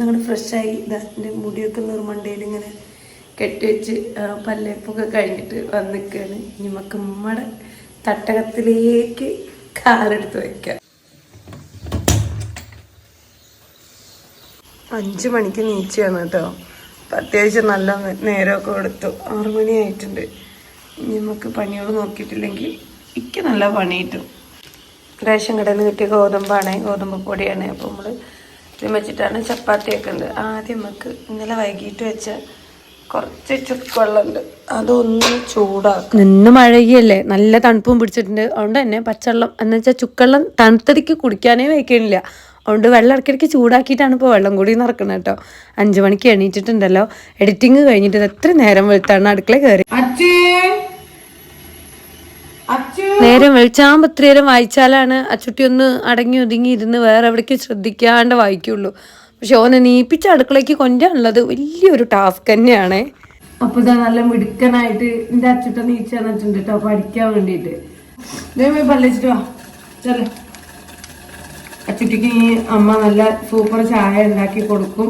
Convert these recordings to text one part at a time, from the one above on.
ഞങ്ങൾ ഫ്രഷായി. ഇതാ എന്റെ മുടിയൊക്കെ നിർമ്മണ്ടയിൽ ഇങ്ങനെ കെട്ടിവെച്ച് പല്ലേപ്പൊക്കെ കഴിഞ്ഞിട്ട് വന്നിക്കാണ്. ഇനി നമുക്ക് നമ്മുടെ തട്ടകത്തിലേക്ക് കാറെടുത്ത് വയ്ക്കാം അഞ്ച് മണിക്ക് നീച്ചയാണ് കേട്ടോ. അപ്പം അത്യാവശ്യം നല്ല നേരമൊക്കെ കൊടുത്തു. ആറു മണിയായിട്ടുണ്ട് ഇനി നമുക്ക് പണികൾ നോക്കിയിട്ടില്ലെങ്കിൽ എനിക്ക് നല്ല പണി കിട്ടും. റേഷൻ കടയിൽ നിന്ന് കിട്ടിയ ഗോതമ്പാണ്. ഗോതമ്പ് പൊടിയാണ്. അപ്പോൾ നമ്മൾ ഇത് വെച്ചിട്ടാണ് ചപ്പാത്തി ഉണ്ട്. ആദ്യം നമുക്ക് ഇന്നലെ വൈകിട്ട് വെച്ച കുറച്ച് ചുക്കുവെള്ളമുണ്ട്. അതൊന്ന് ചൂടാക്കും നിന്ന് മഴയല്ലേ നല്ല തണുപ്പും പിടിച്ചിട്ടുണ്ട്. അതുകൊണ്ട് തന്നെ പച്ചവെള്ളം എന്ന് വെച്ചാൽ ചുക്കെള്ളം തണുത്തടിക്ക് കുടിക്കാനേ വയ്ക്കണില്ല. അതുകൊണ്ട് വെള്ളം ഇടയ്ക്കിടയ്ക്ക് ചൂടാക്കിയിട്ടാണ് ഇപ്പോൾ വെള്ളം കൂടി നടക്കുന്നത് കേട്ടോ. അഞ്ചു മണിക്ക് എണീറ്റിട്ടുണ്ടല്ലോ. എഡിറ്റിങ് കഴിഞ്ഞിട്ട് എത്ര നേരം വെളുത്താണ് അടുക്കള കയറി. നേരം വെളിച്ചാകുമ്പോൾ ഇത്ര നേരം വായിച്ചാലാണ് അച്ചുട്ടി ഒന്ന് അടങ്ങി ഒതുങ്ങി ഇരുന്ന് വേറെ എവിടേക്കും ശ്രദ്ധിക്കാണ്ട് വായിക്കുള്ളൂ. പക്ഷെ ഓനെ നീപ്പിച്ച അടുക്കളയ്ക്ക് കൊണ്ടുള്ളത് വലിയൊരു ടാസ്ക് തന്നെയാണ്. അപ്പൊ ഇതാ നല്ല മിടുക്കനായിട്ട് എന്റെ അച്ചുട്ട നീച്ച തന്നിട്ടുണ്ട് കേട്ടോ പഠിക്കാൻ വേണ്ടിയിട്ട്. പള്ളിച്ചിട്ട് വാ. അച്ചുട്ടിക്ക് ഈ അമ്മ നല്ല സൂപ്പർ ചായ ഉണ്ടാക്കി കൊടുക്കും.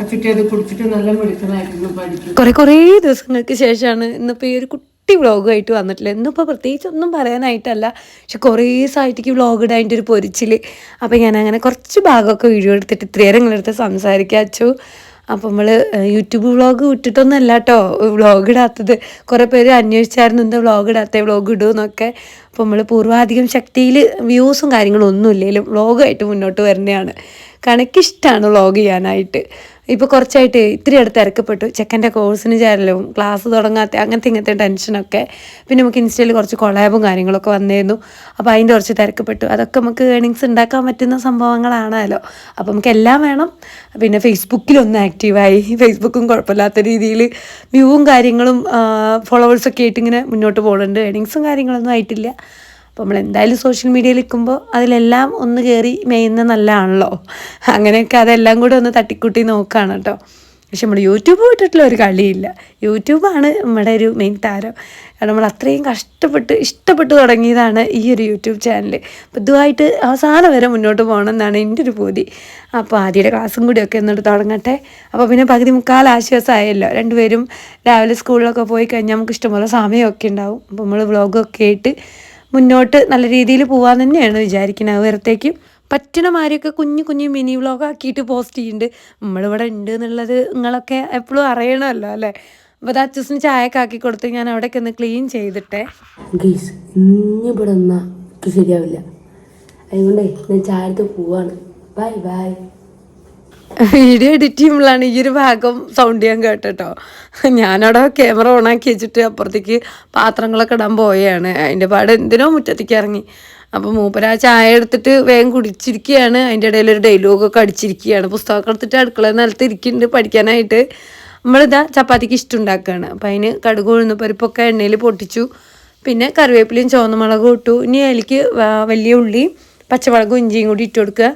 അച്ചുട്ടി അത് കുടിച്ചിട്ട് നല്ല മിടുക്കനായിട്ട് പഠിക്കും. കുറെ കുറേ ദിവസങ്ങൾക്ക് ശേഷമാണ് ഇന്നിപ്പോ ഈ ഒരു കുട്ടി വ്ളോഗുമായിട്ട് വന്നിട്ടില്ല. ഇന്നിപ്പോൾ പ്രത്യേകിച്ച് ഒന്നും പറയാനായിട്ടല്ല. പക്ഷെ കുറേ ദിവസമായിട്ട് വ്ളോഗ് ഇടാന്റെ ഒരു പൊരിച്ചിൽ അപ്പോൾ ഞാൻ അങ്ങനെ കുറച്ച് ഭാഗമൊക്കെ വീഡിയോ എടുത്തിട്ട് ഇത്രയേറെ നിങ്ങളെടുത്ത് സംസാരിക്കാൻ അച്ചു അപ്പോൾ നമ്മൾ യൂട്യൂബ് വ്ളോഗ് വിട്ടിട്ടൊന്നുമല്ല കേട്ടോ വ്ളോഗ് ഇടാത്തത്. കുറേ പേര് അന്വേഷിച്ചായിരുന്നു എന്താ വ്ളോഗ് ഇടാത്ത വ്ളോഗ് ഇടുമെന്നൊക്കെ അപ്പോൾ നമ്മൾ പൂർവാധികം ശക്തിയിൽ വ്യൂസും കാര്യങ്ങളും ഒന്നുമില്ലെങ്കിലും വ്ളോഗായിട്ട് മുന്നോട്ട് വരുന്നതാണ്. കണക്കിഷ്ടമാണ് വ്ളോഗ് ചെയ്യാനായിട്ട്. ഇപ്പോൾ കുറച്ചായിട്ട് ഇത്തിരി അടുത്ത് തിരക്കപ്പെട്ടു. ചെക്കന്റെ കോഴ്സിന് ചേരലും ക്ലാസ് തുടങ്ങാത്ത അങ്ങനത്തെ ഇങ്ങനത്തെ ടെൻഷനൊക്കെ പിന്നെ നമുക്ക് ഇൻസ്റ്റയിൽ കുറച്ച് കൊളാബും കാര്യങ്ങളൊക്കെ വന്നിരുന്നു അപ്പോൾ അതിന്റെ കുറച്ച് തിരക്കപ്പെട്ടു. അതൊക്കെ നമുക്ക് ഏണിങ്സ് ഉണ്ടാക്കാൻ പറ്റുന്ന സംഭവങ്ങളാണല്ലോ. അപ്പോൾ നമുക്ക് എല്ലാം വേണം. പിന്നെ ഫേസ്ബുക്കിലൊന്ന് ആക്റ്റീവായി ഫേസ്ബുക്കും കുഴപ്പമില്ലാത്ത രീതിയിൽ വ്യൂവും കാര്യങ്ങളും ഫോളോവേഴ്സൊക്കെ ആയിട്ട് ഇങ്ങനെ മുന്നോട്ട് പോകുന്നുണ്ട് ഏണിങ്സും കാര്യങ്ങളൊന്നും ആയിട്ടില്ല. അപ്പോൾ നമ്മൾ എന്തായാലും സോഷ്യൽ മീഡിയയിൽ നിൽക്കുമ്പോൾ അതിലെല്ലാം ഒന്ന് കയറി മെയ്യുന്ന നല്ലതാണല്ലോ അങ്ങനെയൊക്കെ അതെല്ലാം കൂടെ ഒന്ന് തട്ടിക്കൂട്ടി നോക്കുകയാണ് കേട്ടോ. പക്ഷെ നമ്മൾ യൂട്യൂബ് വിട്ടിട്ടുള്ള ഒരു കളിയില്ല. യൂട്യൂബാണ് നമ്മുടെ ഒരു മെയിൻ താരം. കാരണം നമ്മൾ അത്രയും കഷ്ടപ്പെട്ട് ഇഷ്ടപ്പെട്ട് തുടങ്ങിയതാണ് ഈ ഒരു യൂട്യൂബ് ചാനൽ അപ്പോൾ അവസാനം വരെ മുന്നോട്ട് പോകണം എന്നാണ് എന്റെ ഒരു പൂതി. അപ്പോൾ ആദ്യയുടെ ക്ലാസ്സും ഒക്കെ എന്നിട്ട് തുടങ്ങട്ടെ. അപ്പോൾ പിന്നെ പകുതി മുക്കാൽ ആശ്വാസമായല്ലോ. രണ്ടുപേരും രാവിലെ സ്കൂളിലൊക്കെ പോയി കഴിഞ്ഞാൽ നമുക്ക് ഇഷ്ടംപോലെ സമയമൊക്കെ ഉണ്ടാവും. അപ്പോൾ നമ്മൾ വ്ളോഗൊക്കെ ആയിട്ട് മുന്നോട്ട് നല്ല രീതിയിൽ പോകാൻ തന്നെയാണ് വിചാരിക്കുന്നത്. വേറത്തേക്ക് പറ്റണ മാതിരിയൊക്കെ കുഞ്ഞു കുഞ്ഞു മിനി വ്ളോഗ് ആക്കിയിട്ട് പോസ്റ്റ് ചെയ്യുന്നുണ്ട് നമ്മളിവിടെ ഉണ്ട് എന്നുള്ളത് നിങ്ങളൊക്കെ എപ്പോഴും അറിയണമല്ലോ അല്ലേ? അപ്പോൾ അത് അച്ചൂസിന് ചായയൊക്കെ ആക്കി കൊടുത്ത് ഞാൻ അവിടെയൊക്കെ ഒന്ന് ക്ലീൻ ചെയ്തിട്ടെ. ഗീസ് ശരിയാവില്ല. അതുകൊണ്ടേ ഞാൻ ചായത്ത് പോവാണ്. Bye bye. വീഡിയോ എഡിറ്റ് ചെയ്യുമ്പോഴാണ് ഈ ഒരു ഭാഗം സൗണ്ട് ചെയ്യാൻ കേട്ടോ. ഞാനവിടെ ക്യാമറ ഓണാക്കി വെച്ചിട്ട് അപ്പുറത്തേക്ക് പാത്രങ്ങളൊക്കെ ഇടാൻ പോയാണ് അതിന്റെ പാട് എന്തിനോ മുറ്റത്തേക്ക് ഇറങ്ങി. അപ്പോൾ മൂപ്പര ചായ എടുത്തിട്ട് വേഗം കുടിച്ചിരിക്കുകയാണ്. അതിന്റെ ഇടയിൽ ഒരു ഡയലോഗൊക്കെ അടിച്ചിരിക്കുകയാണ്. പുസ്തകമൊക്കെ എടുത്തിട്ട് അടുക്കള നിലത്ത് ഇരിക്കുന്നുണ്ട് പഠിക്കാനായിട്ട്. നമ്മളിതാ ചപ്പാത്തിക്ക് ഇഷ്ടം ഉണ്ടാക്കുകയാണ്. അപ്പം അതിന് കടുക് ഉഴുന്ന പരിപ്പൊക്കെ എണ്ണയിൽ പൊട്ടിച്ചു. പിന്നെ കറിവേപ്പിലയും ചുവന്ന മുളകും ഇട്ടു. ഇനി അതിലേക്ക് വലിയ ഉള്ളി പച്ചമുളകും ഇഞ്ചിയും കൂടി ഇട്ട് കൊടുക്കുക.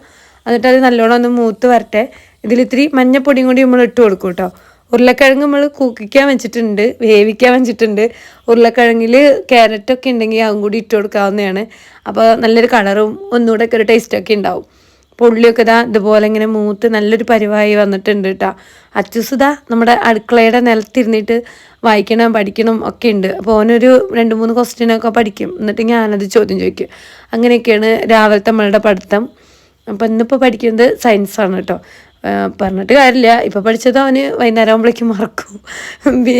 എന്നിട്ട് അത് നല്ലോണം ഒന്ന് മൂത്ത് വരട്ടെ. ഇതിൽ ഇത്തിരി മഞ്ഞപ്പൊടിയും കൂടി നമ്മൾ ഇട്ട് കൊടുക്കും കേട്ടോ. ഉരുളക്കിഴങ്ങ് നമ്മൾ കുക്കിക്കാൻ വെച്ചിട്ടുണ്ട് വേവിക്കാൻ വെച്ചിട്ടുണ്ട്. ഉരുളക്കിഴങ്ങിൽ ക്യാരറ്റൊക്കെ ഉണ്ടെങ്കിൽ അതും കൂടി ഇട്ട് കൊടുക്കാവുന്നതാണ്. അപ്പോൾ നല്ലൊരു കളറും ഒന്നുകൂടെ ഒക്കെ ഒരു ടേസ്റ്റൊക്കെ ഉണ്ടാവും. അപ്പോൾ ഉള്ളിയൊക്കെ ഇതാ ഇതുപോലെ ഇങ്ങനെ മൂത്ത് നല്ലൊരു പരിവായി വന്നിട്ടുണ്ട് കേട്ടോ. അച്ചുസുതാ നമ്മുടെ അടുക്കളയുടെ നിലത്തിരുന്നിട്ട് വായിക്കണം പഠിക്കണം ഒക്കെ ഉണ്ട്. അപ്പോൾ ഓനൊരു രണ്ട് മൂന്ന് ക്വസ്റ്റ്യനൊക്കെ പഠിക്കും. എന്നിട്ട് ഞാനത് ചോദ്യം ചോദിക്കും. അങ്ങനെയൊക്കെയാണ് രാവിലത്തെ നമ്മളുടെ പഠിത്തം. അപ്പം ഇന്നിപ്പോൾ പഠിക്കുന്നത് സയൻസാണ് കേട്ടോ. പറഞ്ഞിട്ട് കാര്യമില്ല. ഇപ്പോൾ പഠിച്ചത് അവന് വൈകുന്നേരം ആകുമ്പോഴേക്കും മറക്കും.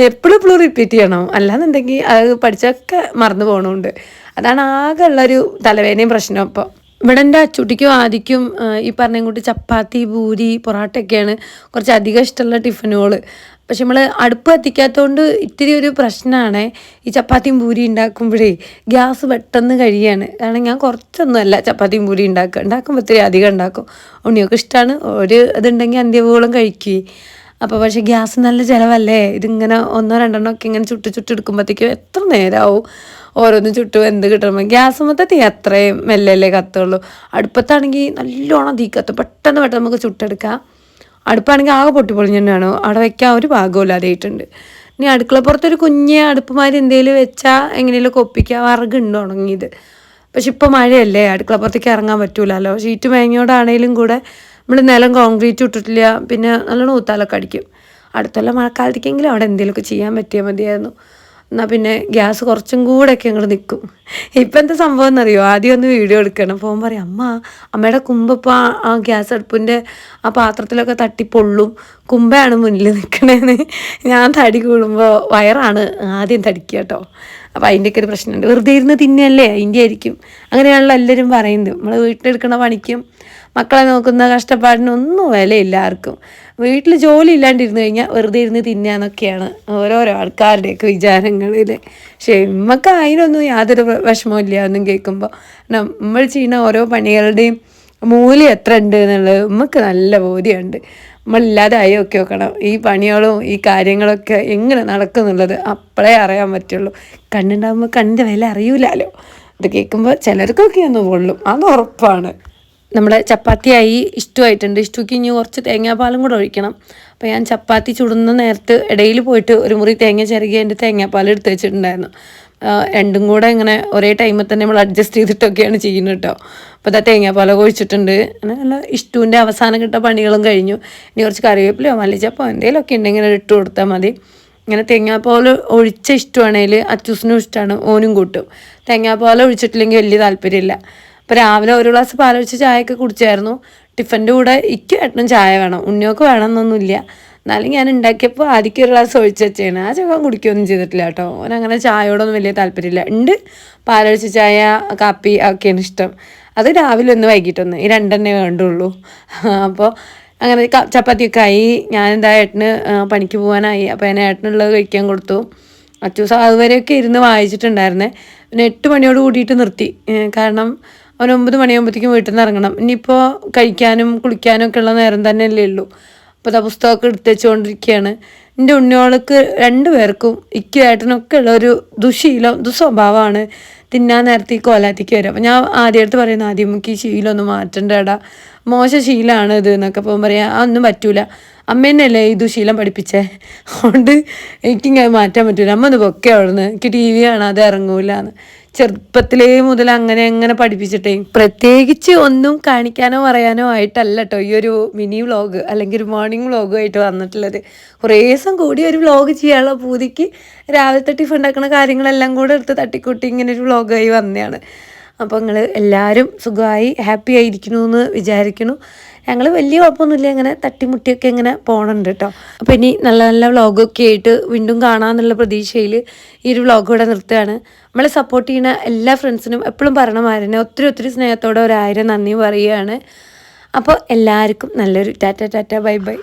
എപ്പോഴും എപ്പോഴും റിപ്പീറ്റ് ചെയ്യണം. അല്ലാന്നുണ്ടെങ്കിൽ അത് പഠിച്ചൊക്കെ മറന്നു പോകണമുണ്ട് അതാണ് ആകെ ഉള്ളൊരു തലവേദനയും പ്രശ്നം അപ്പോൾ ഇവിടെ എന്റെ അച്ചുട്ടിക്കും ആദിക്കും ഈ പറഞ്ഞ കൂട്ടി ചപ്പാത്തി പൂരി പൊറാട്ടയൊക്കെയാണ് കുറച്ച് അധികം ഇഷ്ടമുള്ള ടിഫിനുകൾ. പക്ഷെ നമ്മൾ അടുപ്പ് കത്തിക്കാത്തതുകൊണ്ട് ഇത്തിരി ഒരു പ്രശ്നമാണ് ഈ ചപ്പാത്തിയും പൂരി ഉണ്ടാക്കുമ്പോഴേ ഗ്യാസ് പെട്ടെന്ന് കഴിയാണ്. കാരണം ഞാൻ കുറച്ചൊന്നുമല്ല ചപ്പാത്തിയും പൂരി ഉണ്ടാക്കുക. ഉണ്ടാക്കുമ്പോൾ ഇത്തിരി അധികം ഉണ്ടാക്കും. ഉണ്ണിയൊക്കെ ഇഷ്ടമാണ് ഒരു ഇതുണ്ടെങ്കിൽ അന്ത്യവോളം കഴിക്കുകയും അപ്പോൾ പക്ഷേ ഗ്യാസ് നല്ല ചിലവല്ലേ? ഇതിങ്ങനെ ഒന്നോ രണ്ടെണ്ണോ ഒക്കെ ഇങ്ങനെ ചുട്ട് ചുട്ട് എടുക്കുമ്പോഴത്തേക്കും എത്ര നേരമാവും ഓരോന്ന് ചുട്ടും എന്ത് കിട്ടണമെങ്കിൽ ഗ്യാസ് തീ അത്രയും മെല്ലല്ലേ കത്തുള്ളൂ. അടുപ്പത്താണെങ്കിൽ നല്ലോണം തീ കത്തും. പെട്ടെന്ന് പെട്ടെന്ന് നമുക്ക് ചുട്ടെടുക്കാം. അടുപ്പാണെങ്കിൽ ആകെ പൊട്ടിപ്പൊളിഞ്ഞ് തന്നെയാണ്. അവിടെ വെക്കാൻ ഒരു ഭാഗമില്ലാതെയായിട്ടുണ്ട് ഇനി അടുക്കള പുറത്തൊരു കുഞ്ഞ് അടുപ്പുമാരി എന്തെങ്കിലും വെച്ചാൽ എങ്ങനെയെങ്കിലും ഒപ്പിക്കുക വറകുണ്ട് ഉണങ്ങിയത്. പക്ഷെ ഇപ്പോൾ മഴയല്ലേ. അടുക്കളപ്പുറത്തേക്ക് ഇറങ്ങാൻ പറ്റൂലല്ലോ. ഷീറ്റ് മേങ്ങയോടാണേലും കൂടെ നമ്മൾ നിലം കോൺക്രീറ്റ് ഇട്ടിട്ടില്ല. പിന്നെ നല്ലോണം ഊത്താലൊക്കെ അടിക്കും. അടുത്തുള്ള മഴക്കാലത്തേക്കെങ്കിലും അവിടെ എന്തെങ്കിലുമൊക്കെ ചെയ്യാൻ പറ്റിയാൽ മതിയായിരുന്നു. എന്നാൽ പിന്നെ ഗ്യാസ് കുറച്ചും കൂടെയൊക്കെ അങ്ങോട്ട് നിൽക്കും ഇപ്പം എന്താ സംഭവം എന്നറിയോ? ആദ്യം ഒന്ന് വീഡിയോ എടുക്കണം. ഫോൺ പറയും അമ്മ അമ്മയുടെ കുമ്പിപ്പോൾ ആ- ഗ്യാസ് അടുപ്പിന്റെ ആ പാത്രത്തിലൊക്കെ തട്ടി പൊള്ളും. കുമ്പയാണ് മുന്നിൽ നിൽക്കണേന്ന് ഞാൻ തടി കൂടുമ്പോൾ വയറാണ് ആദ്യം തടിക്കുക കേട്ടോ. അപ്പോൾ അതിന്റെയൊക്കെ ഒരു പ്രശ്നമുണ്ട്. വെറുതെ ഇരുന്ന് തിന്നല്ലേ അതിന്റെ ആയിരിക്കും അങ്ങനെയാണല്ലോ എല്ലാവരും പറയുന്നത്. നമ്മൾ വീട്ടിലെടുക്കണ പണിക്കും മക്കളെ നോക്കുന്ന കഷ്ടപ്പാടിനൊന്നും വിലയില്ല ആർക്കും. വീട്ടിൽ ജോലി ഇല്ലാണ്ടിരുന്ന് കഴിഞ്ഞാൽ വെറുതെ ഇരുന്ന് തിന്നാന്നൊക്കെയാണ് ഓരോരോ ആൾക്കാരുടെയൊക്കെ വിചാരങ്ങളിൽ പക്ഷേ നമുക്ക് അതിനൊന്നും യാതൊരു വിഷമവും ഇല്ല. ഒന്നും കേൾക്കുമ്പോൾ നമ്മൾ ചെയ്യുന്ന ഓരോ പണികളുടെയും മൂല്യം എത്ര ഉണ്ട് എന്നുള്ളത് നമുക്ക് നല്ല ബോധ്യമുണ്ട്. നമ്മളില്ലാതെ ആയി ഒക്കെ നോക്കണം. ഈ പണികളും ഈ കാര്യങ്ങളൊക്കെ എങ്ങനെ നടക്കുന്നുള്ളത് അപ്പോഴേ അറിയാൻ പറ്റുള്ളൂ. കണ്ണുണ്ടാകുമ്പോൾ കണ്ണിന്റെ വില അറിയൂലല്ലോ അത് കേൾക്കുമ്പോൾ ചിലർക്കൊക്കെ ഒന്ന് കൊള്ളും അത് ഉറപ്പാണ്. നമ്മുടെ ചപ്പാത്തിയായി ഇഷ്ടമായിട്ടുണ്ട്. ഇഷ്ടക്ക് ഇനി കുറച്ച് തേങ്ങാപ്പാലും കൂടെ ഒഴിക്കണം. അപ്പോൾ ഞാൻ ചപ്പാത്തി ചുടുന്ന നേരത്ത് ഇടയിൽ പോയിട്ട് ഒരു മുറി തേങ്ങ ചിരകി അതിന്റെ തേങ്ങാപ്പാൽ എടുത്ത് വെച്ചിട്ടുണ്ടായിരുന്നു. രണ്ടും കൂടെ ഇങ്ങനെ ഒരേ ടൈമിൽ തന്നെ നമ്മൾ അഡ്ജസ്റ്റ് ചെയ്തിട്ടൊക്കെയാണ് ചെയ്യുന്നത് കേട്ടോ അപ്പോൾ ഇതാ തേങ്ങാപ്പാലൊക്കെ ഒഴിച്ചിട്ടുണ്ട്. അങ്ങനെ നല്ല ഇഷ്ടൂന്റെ അവസാനം കിട്ട പണികളും കഴിഞ്ഞു. ഇനി കുറച്ച് കറിവേപ്പിലയോ മല്ലിച്ചപ്പോ എന്തെങ്കിലുമൊക്കെ ഉണ്ടെങ്കിൽ ഇട്ട് കൊടുത്താൽ മതി. ഇങ്ങനെ തേങ്ങാപ്പാൽ ഒഴിച്ച ഇഷ്ടമാണെങ്കിൽ അച്ചൂസിനും ഇഷ്ടമാണ് ഓനും കൂട്ടും. തേങ്ങാപ്പാൽ ഒഴിച്ചിട്ടില്ലെങ്കിൽ വലിയ താല്പര്യമില്ല. അപ്പോൾ രാവിലെ ഒരു ഗ്ലാസ് പാലൊഴിച്ച് ചായയൊക്കെ കുടിച്ചായിരുന്നു. ടിഫന്റെ കൂടെ ഇക്ക് ഏട്ടനും ചായ വേണം. ഉണ്ണിയൊക്കെ വേണമെന്നൊന്നുമില്ല. എന്നാലും ഞാൻ ഉണ്ടാക്കിയപ്പോൾ ആദ്യം ഒരു ഗ്ലാസ് ഒഴിച്ച് വെച്ചേണ് ആ ചക്കം കുടിക്കുകയൊന്നും ചെയ്തിട്ടില്ല കേട്ടോ. അവനങ്ങനെ അങ്ങനെ ചായയോടൊന്നും വലിയ താല്പര്യമില്ല. ഉണ്ട്. പാലൊഴിച്ച് ചായ കാപ്പി ഒക്കെയാണ് ഇഷ്ടം. അത് രാവിലെ ഒന്ന് വൈകിട്ടൊന്ന്. ഈ രണ്ടെണ്ണേ വേണ്ടുള്ളൂ. അപ്പോൾ അങ്ങനെ ചപ്പാത്തി ചപ്പാത്തിയൊക്കെ ആയി. ഞാനെന്താ ഏട്ടന് പണിക്ക് പോകാനായി അപ്പോൾ ഞാൻ ഏട്ടനുള്ളത് കഴിക്കാൻ കൊടുത്തു. അച്ചൂസ് അതുവരെയൊക്കെ ഇരുന്ന് വായിച്ചിട്ടുണ്ടായിരുന്നേ. പിന്നെ എട്ട് മണിയോട് കൂടിയിട്ട് നിർത്തി. കാരണം അവൻ ഒമ്പത് മണിയാകുമ്പോഴത്തേക്കും വീട്ടിൽ നിന്ന് ഇറങ്ങണം ഇനിയിപ്പോൾ കഴിക്കാനും കുളിക്കാനും ഒക്കെ ഉള്ള നേരം തന്നെ അല്ലേ ഉള്ളൂ. അപ്പോൾ ആ പുസ്തകമൊക്കെ എടുത്തുവെച്ചുകൊണ്ടിരിക്കുകയാണ് എന്റെ ഉണ്ണിയോൾക്ക് രണ്ട് പേർക്കും ഇക്കും ഉള്ള ഒരു ദുശീലം ദുസ്വഭാവമാണ് തിന്നാൻ നേരത്തെ ഈ കോലാറ്റിക്ക് വരും. അപ്പം ഞാൻ ആദ്യമായിട്ട് പറയുന്നത് ആദ്യം നമുക്ക് ഈ ശീലം ഒന്ന് മാറ്റണ്ടേടാ. മോശ ശീലമാണ് ഇത് എന്നൊക്കെ അപ്പം പറയാം ആ ഒന്നും പറ്റൂല. അമ്മ തന്നെയല്ലേ ഈ ദുശീലം പഠിപ്പിച്ചേ? അതുകൊണ്ട് എനിക്കിങ്ങനെ മാറ്റാൻ പറ്റൂല. അമ്മ ഒന്ന് പൊക്കെ അവിടുന്ന്. എനിക്ക് ടി വി കാണാതെ ഇറങ്ങൂലെന്ന്. ചെറുപ്പത്തിലേ മുതൽ അങ്ങനെ അങ്ങനെ പഠിപ്പിച്ചിട്ടേ. പ്രത്യേകിച്ച് ഒന്നും കാണിക്കാനോ പറയാനോ ആയിട്ടല്ല കേട്ടോ ഈ ഒരു മിനി വ്ളോഗ് അല്ലെങ്കിൽ ഒരു മോർണിംഗ് വ്ളോഗും ആയിട്ട് വന്നിട്ടുള്ളത്. കുറേ ദിവസം കൂടി ഒരു വ്ളോഗ് ചെയ്യാനുള്ള പൂതിക്ക് രാവിലത്തെ ടിഫിൻ ഉണ്ടാക്കുന്ന കാര്യങ്ങളെല്ലാം കൂടെ എടുത്ത് തട്ടിക്കൂട്ടി ഇങ്ങനെ ഒരു വ്ളോഗായി വന്നതാണ്. അപ്പോൾ നിങ്ങൾ എല്ലാവരും സുഖമായി ഹാപ്പി ആയിരിക്കണമെന്ന് വിചാരിക്കണു. ഞങ്ങൾ വലിയ കുഴപ്പമൊന്നുമില്ല. ഇങ്ങനെ തട്ടിമുട്ടിയൊക്കെ ഇങ്ങനെ പോകണുണ്ട് കേട്ടോ അപ്പോൾ ഇനി നല്ല നല്ല വ്ളോഗൊക്കെ ആയിട്ട് വീണ്ടും കാണാമെന്നുള്ള പ്രതീക്ഷയിൽ ഈ ഒരു വ്ളോഗ് ഇവിടെ നിർത്തുകയാണ്. നമ്മളെ സപ്പോർട്ട് ചെയ്യുന്ന എല്ലാ ഫ്രണ്ട്സിനും എപ്പോഴും പറയണമാരനെ ഒത്തിരി ഒത്തിരി സ്നേഹത്തോടെ ഒരായിരം നന്ദി പറയുകയാണ്. അപ്പോൾ എല്ലാവർക്കും നല്ലൊരു ടാറ്റ ടാറ്റ ബൈ ബൈ.